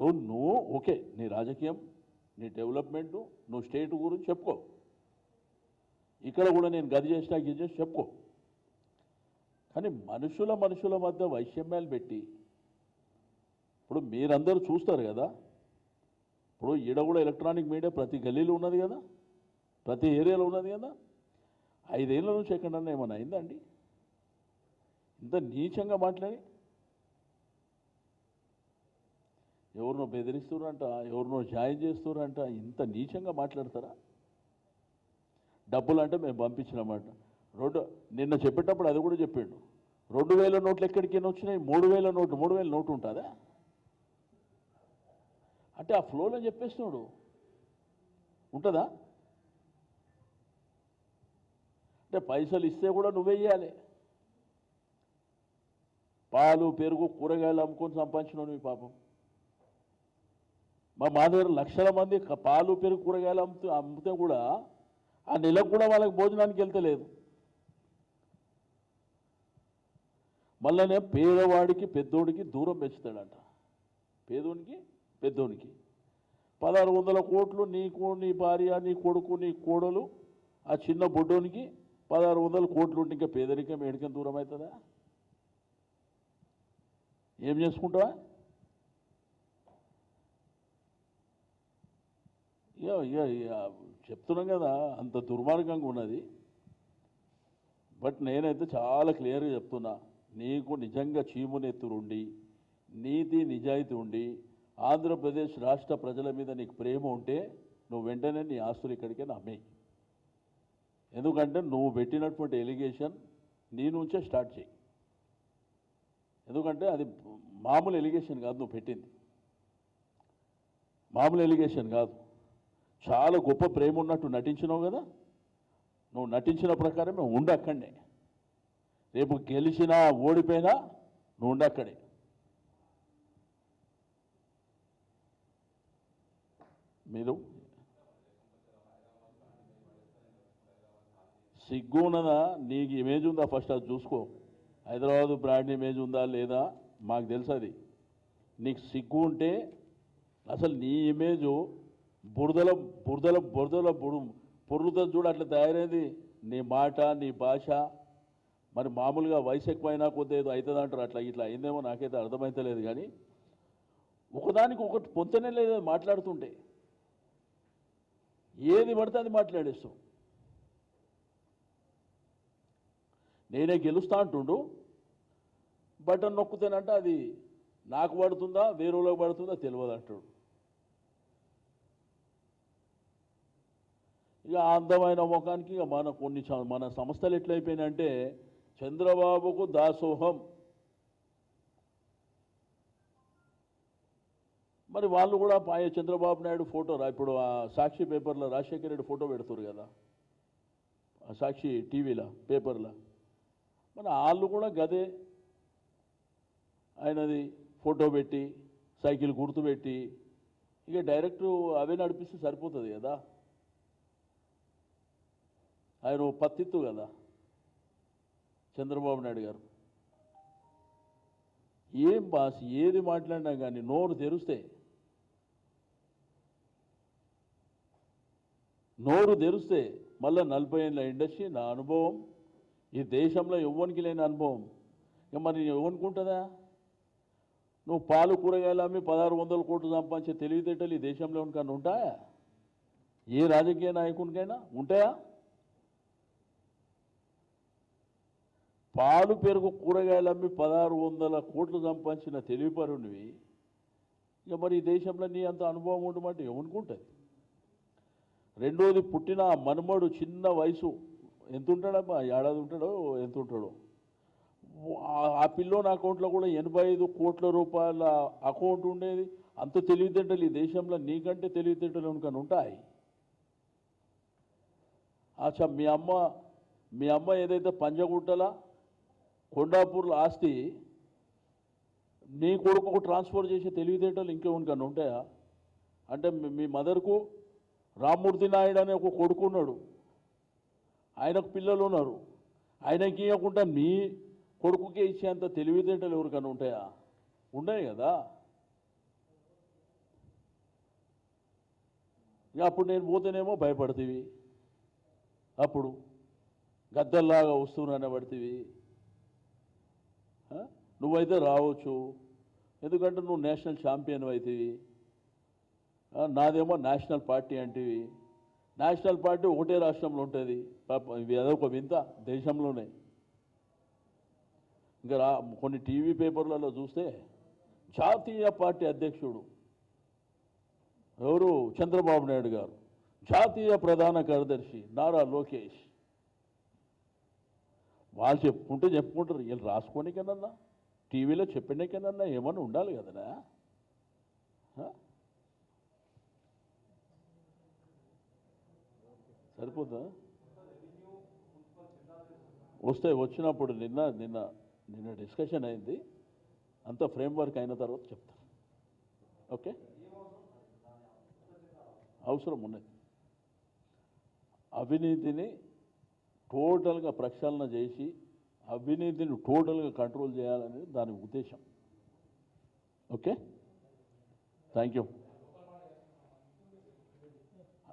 ఇప్పుడు నువ్వు ఓకే నీ రాజకీయం నీ డెవలప్మెంట్ నువ్వు స్టేట్ గురించి చెప్పుకో. ఇక్కడ కూడా నేను గది చేసినా ఇది చేసి చెప్పుకో. కానీ మనుషుల మనుషుల మధ్య వైషమ్యాలు పెట్టి ఇప్పుడు మీరందరూ చూస్తారు కదా ఇప్పుడు ఈడ కూడా ఎలక్ట్రానిక్ మీడియా ప్రతి గల్లీలో ఉన్నది కదా ప్రతి ఏరియాలో ఉన్నది కదా ఐదేళ్ళ నుంచి ఎక్కడన్నా ఏమైనా అయిందండి ఇంత నీచంగా మాట్లాడి ఎవరినో బెదిరిస్తురంట ఎవరినో జాయిన్ చేస్తున్నారంట ఇంత నీచంగా మాట్లాడతారా? డబ్బులు అంటే మేము పంపించినమాట రెండు నిన్న చెప్పేటప్పుడు అది కూడా చెప్పాడు. రెండు వేల నోట్లు ఎక్కడికైనా వచ్చినాయి మూడు వేల నోటు మూడు వేల నోటు ఉంటుందా? అంటే ఆ ఫ్లోలో చెప్పేస్తున్నాడు. ఉంటుందా? అంటే పైసలు ఇస్తే కూడా నువ్వే ఇవ్వాలి పాలు పెరుగు కూరగాయలు అమ్ముకొని సంపాదించినావు నీ పాపం. మా మా దగ్గర లక్షల మంది పాలు పెరుగు కూరగాయలు అమ్ముతూ అమ్మితే కూడా ఆ నెలకు కూడా వాళ్ళకి భోజనానికి వెళ్తలేదు మళ్ళనే పేదవాడికి పెద్దోడికి దూరం పెంచుతాడంట. పేదోనికి పెద్దోనికి. పదహారు వందల కోట్లు నీకు నీ భార్య నీ కొడుకు నీ కోడలు ఆ చిన్న బొడ్డోనికి పదహారు వందల కోట్లు ఉంటే ఇంకా పేదరికం ఏడికం దూరం అవుతుందా? ఏం చేసుకుంటావా? ఇక ఇక చెప్తున్నాం కదా అంత దుర్మార్గంగా ఉన్నది. బట్ నేనైతే చాలా క్లియర్గా చెప్తున్నా నీకు నిజంగా చీమునెత్తురుండి నీతి నిజాయితీ ఉండి ఆంధ్రప్రదేశ్ రాష్ట్ర ప్రజల మీద నీకు ప్రేమ ఉంటే నువ్వు వెంటనే నీ ఆస్తులు ఇక్కడికే నమ్మేయి ఎందుకంటే నువ్వు పెట్టినటువంటి ఎలిగేషన్ నీ నుంచే స్టార్ట్ చేయి. ఎందుకంటే అది మామూలు ఎలిగేషన్ కాదు నువ్వు పెట్టింది. మామూలు ఎలిగేషన్ కాదు. చాలా గొప్ప ప్రేమ ఉన్నట్టు నటించినావు కదా? నువ్వు నటించిన ప్రకారం మేము అక్కడనే రేపు గెలిచినా ఓడిపోయినా నువ్వు ఉండక్కడే. మీరు? సిగ్గు ఉన్నదా? నీకు ఇమేజ్ ఉందా? ఫస్ట్ అది చూసుకో. హైదరాబాద్ బ్రాండ్ ఇమేజ్ ఉందా లేదా? మాకు తెలుసు అది. నీకు సిగ్గు ఉంటే అసలు నీ ఇమేజ్ బురదల బురదల బురదల బుడు పొర్లుతో చూడు అట్లా తయారైంది. నీ మాట నీ భాష మరి మామూలుగా వయసు ఎక్కువైనా కొద్ది ఏదో అవుతుంది అంటారు. అట్లా ఇట్లా అయిందేమో నాకైతే అర్థమైతలేదు కానీ ఒకదానికి ఒకటి పొంతనే లేదు అది మాట్లాడుతుంటే. ఏది పడితే అది మాట్లాడేస్తాం. నేనే గెలుస్తా అంటుండు. బటన్ నొక్కుతేనంటే అది నాకు పడుతుందా వేరేలోకి పడుతుందా తెలియదు అంటాడు. ఇక అందమైన ముఖానికి ఇక మన కొన్ని మన సంస్థలు ఎట్లయిపోయినాయంటే చంద్రబాబుకు దాసోహం. మరి వాళ్ళు కూడా పాయ చంద్రబాబు నాయుడు ఫోటో రా ఇప్పుడు ఆ సాక్షి పేపర్లో రాజశేఖర రెడ్డి ఫోటో పెడుతురు కదా. ఆ సాక్షి టీవీలో పేపర్లో. మన వాళ్ళు కూడా గదే. ఆయనది ఫోటో పెట్టి సైకిల్ గుర్తుపెట్టి ఇక డైరెక్ట్ అవే నడిపిస్తే సరిపోతుంది కదా. ఆయన ఓ పత్తిత్తు కదా చంద్రబాబు నాయుడు గారు. ఏం బాస్ ఏది మాట్లాడినా కానీ నోరు తెరిస్తే నోరు తెరిస్తే మళ్ళీ నలభై ఏళ్ళ ఇండస్ట్రీ నా అనుభవం ఈ దేశంలో ఎవ్వనికి లేని అనుభవం. ఇక మరి ఎవనుకుంటుందా నువ్వు పాలు కూరగాయలు అమ్మి పదహారు వందల కోట్లు సంపాదించే తెలివితేటలు ఈ దేశంలో ఎవరికన్నా ఉంటాయా? ఏ రాజకీయ నాయకునికైనా ఉంటాయా? పాలు పెరుగు కూరగాయలు అమ్మి పదహారు వందల కోట్లు సంపాదించిన తెలివిపరునివి ఇక మరి ఈ దేశంలో నీ అంత అనుభవం ఉండమంటే ఏమనుకుంటుంది? రెండోది పుట్టిన మనుమడు చిన్న వయసు ఎంత ఉంటాడమ్మా ఏడాది ఉంటాడో ఎంత ఉంటాడో ఆ- పిల్లోని అకౌంట్లో కూడా ఎనభై ఐదు కోట్ల రూపాయల అకౌంట్ ఉండేది. అంత తెలివితేటలు ఈ దేశంలో నీకంటే తెలివితేటలు కనుక ఉంటాయి? అచ్చా మీ అమ్మ మీ అమ్మ ఏదైతే పంజగుట్టలా కొండాపూర్ల ఆస్తి నీ కొడుకు ట్రాన్స్ఫర్ చేసే తెలివితేటలు ఇంకేమనికన్నా ఉంటాయా? అంటే మీ- మదర్కు రామ్మూర్తి నాయుడు అనే ఒక కొడుకు ఉన్నాడు. ఆయనకు పిల్లలు ఉన్నారు. ఆయనకి ఇవ్వకుండా మీ కొడుకుకే ఇచ్చేంత తెలివితేటలు ఎవరికైనా ఉంటాయా? ఉన్నాయి కదా. ఇక అప్పుడు నేను పోతేనేమో భయపడతీవి. అప్పుడు గద్దల్లాగా వస్తున్నానే పడితేవి. నువ్వైతే రావచ్చు. ఎందుకంటే నువ్వు నేషనల్ ఛాంపియన్ అవుతుంది నాదేమో నేషనల్ పార్టీ అంటివి. నేషనల్ పార్టీ ఒకటే రాష్ట్రంలో ఉంటుంది. అదొక వింత దేశంలోనే. ఇంకా రా కొన్ని టీవీ పేపర్లలో చూస్తే జాతీయ పార్టీ అధ్యక్షుడు ఎవరు? చంద్రబాబు నాయుడు గారు. జాతీయ ప్రధాన కార్యదర్శి నారా లోకేష్. వాళ్ళు చెప్పుకుంటే చెప్పుకుంటారు. వీళ్ళు రాసుకోనికనన్నా టీవీలో చెప్పినకనన్నా ఏమన్నా ఉండాలి కదనా సరిపోతుందా వస్తే వచ్చినప్పుడు నిన్న నిన్న నిన్న డిస్కషన్ అయింది. అంత ఫ్రేమ్ వర్క్ అయిన తర్వాత చెప్తారు ఓకే? అవసరం ఉన్నది. అవినీతిని టోటల్గా ప్రక్షాళన చేసి అవినీతిని టోటల్గా కంట్రోల్ చేయాలనేది దాని ఉద్దేశం. ఓకే? Thank you.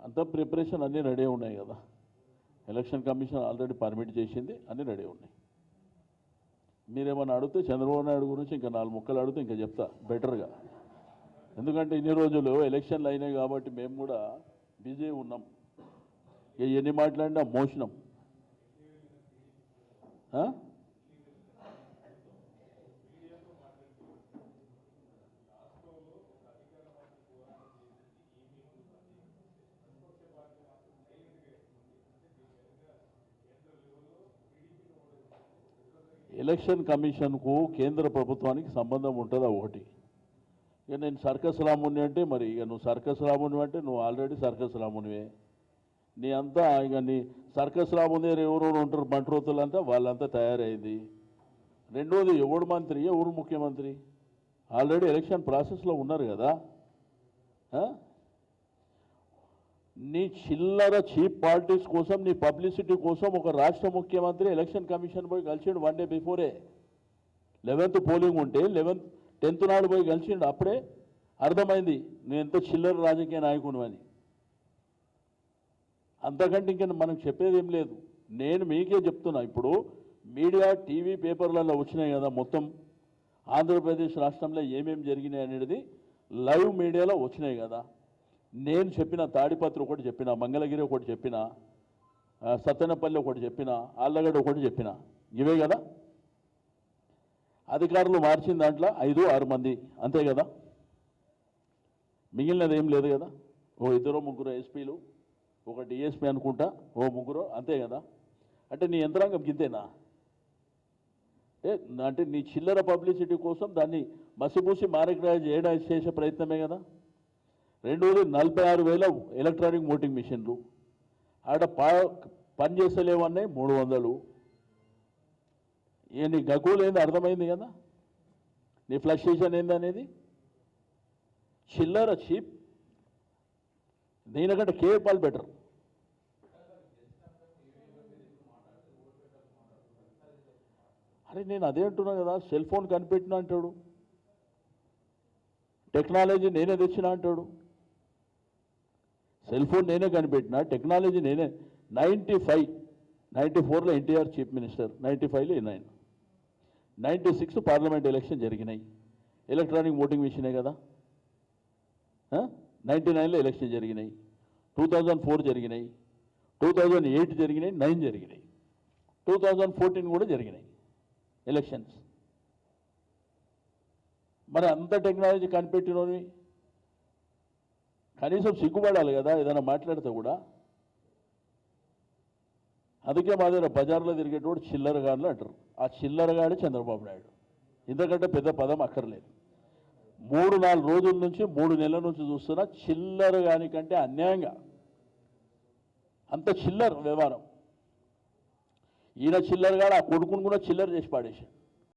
అంతా ప్రిపరేషన్ అన్నీ రెడీ ఉన్నాయి కదా. ఎలక్షన్ కమిషన్ ఆల్రెడీ పర్మిట్ చేసింది అన్నీ రెడీ ఉన్నాయి. మీరేమన్నా అడిగితే చంద్రబాబు నాయుడు గురించి ఇంకా నాలుగు ముక్కలు అడిగితే ఇంకా చెప్తా బెటర్గా. ఎందుకంటే ఇన్ని రోజులు ఎలక్షన్లు అయినాయి కాబట్టి మేము కూడా బిజీ ఉన్నాం. ఎన్ని మాట్లాడినా మోసినాం. ఎలక్షన్ కమిషన్కు కేంద్ర ప్రభుత్వానికి సంబంధం ఉంటుంది ఒకటి? ఇక నేను సర్కస్ రాముని అంటే మరి ఇక నువ్వు సర్కస్ రాముని అంటే నువ్వు ఆల్రెడీ సర్కస్ రామునివే నీ అంతా ఇక నీ సర్కస్ రాముని ఎవరెవరు ఉంటారు బంట్రోతులు అంతా వాళ్ళంతా తయారైంది. రెండోది ఎవడు మంత్రి? ఎవరు ముఖ్యమంత్రి? ఆల్రెడీ ఎలక్షన్ ప్రాసెస్లో ఉన్నారు కదా. నీ చిల్లర చీప్ పాలిటిక్స్ కోసం నీ పబ్లిసిటీ కోసం ఒక రాష్ట్ర ముఖ్యమంత్రి ఎలక్షన్ కమిషన్ పోయి కలిసిండు వన్ డే బిఫోరే. లెవెన్త్ పోలింగ్ ఉంటే లెవెన్త్ టెన్త్ నాడు పోయి కలిసిండు. అప్పుడే అర్థమైంది నేను ఎంతో చిల్లర రాజకీయ నాయకుడు అని. అంతకంటే ఇంకా మనం చెప్పేది ఏం లేదు. నేను మీకే చెప్తున్నా ఇప్పుడు మీడియా టీవీ పేపర్లలో వచ్చినాయి కదా మొత్తం. ఆంధ్రప్రదేశ్ రాష్ట్రంలో ఏమేమి జరిగినాయి అనేది లైవ్ మీడియాలో వచ్చినాయి కదా. నేను చెప్పిన తాడిపత్రి ఒకటి చెప్పిన మంగళగిరి ఒకటి చెప్పిన సత్తెనపల్లి ఒకటి చెప్పిన ఆళ్ళగడ్డ ఒకటి చెప్పిన ఇవే కదా. అధికారులు మార్చిన దాంట్లో ఐదు ఆరు మంది అంతే కదా. మిగిలినది ఏం లేదు కదా. ఓ ఇద్దరు ముగ్గురు ఎస్పీలు ఒక డిఎస్పీ అనుకుంటా ఓ ముగ్గురు అంతే కదా? అంటే నీ యంత్రాంగం గింతేనా? అంటే అంటే నీ చిల్లర పబ్లిసిటీ కోసం దాన్ని మసిపూసి మారకరాయి చేయడానికి చేసే ప్రయత్నమే కదా? రెండోది నలభై ఆరు వేల ఎలక్ట్రానిక్ ఓటింగ్ మిషన్లు. ఆడ పా పని చేస్తలేవన్నాయి మూడు వందలు. ఏ నీ గకులు ఏంది? అర్థమైంది కదా? నీ ఫ్లక్సేషన్ ఏంది అనేది? చిల్లర చీప్. దీనికంటే కే పాల్ బెటర్. అరే నేను అదే అంటున్నా కదా సెల్ ఫోన్ కనిపెట్టిన అంటాడు. టెక్నాలజీ నేనే తెచ్చిన అంటాడు. సెల్ ఫోన్ నేనే కనిపెట్టిన టెక్నాలజీ నేనే. నైంటీ ఫైవ్ నైంటీ ఫోర్లో ఎన్టీఆర్ చీఫ్ మినిస్టర్ నైంటీ ఫైవ్లో nine ninety six parliament election జరిగినాయి. ఎలక్ట్రానిక్ ఓటింగ్ మిషనే కదా. నైంటీ నైన్లో ఎలక్షన్ జరిగినాయి. టూ థౌజండ్ ఫోర్ జరిగినాయి. టూ థౌజండ్ ఎయిట్ జరిగినాయి నైన్ జరిగినాయి. టూ థౌజండ్ ఫోర్టీన్ కూడా జరిగినాయి. ఎలక్షన్స్ మరి అంత టెక్నాలజీ కనిపెట్టినవి కనీసం సిగ్గుపడాలి కదా ఏదైనా మాట్లాడితే కూడా. అందుకే మా దగ్గర బజార్లో తిరిగేటోడు చిల్లరగాళ్ళు అంటారు. ఆ చిల్లరగాడు చంద్రబాబు నాయుడు. ఎందుకంటే పెద్ద పదం అక్కర్లేదు. మూడు నాలుగు రోజుల నుంచి మూడు నెలల నుంచి చూస్తున్నా చిల్లర కాని కంటే అన్యాయంగా. అంత చిల్లర వ్యవహారం. ఈయన చిల్లరగాడు ఆ కొడుకును కూడా చిల్లర చేసి పాడేశాడు.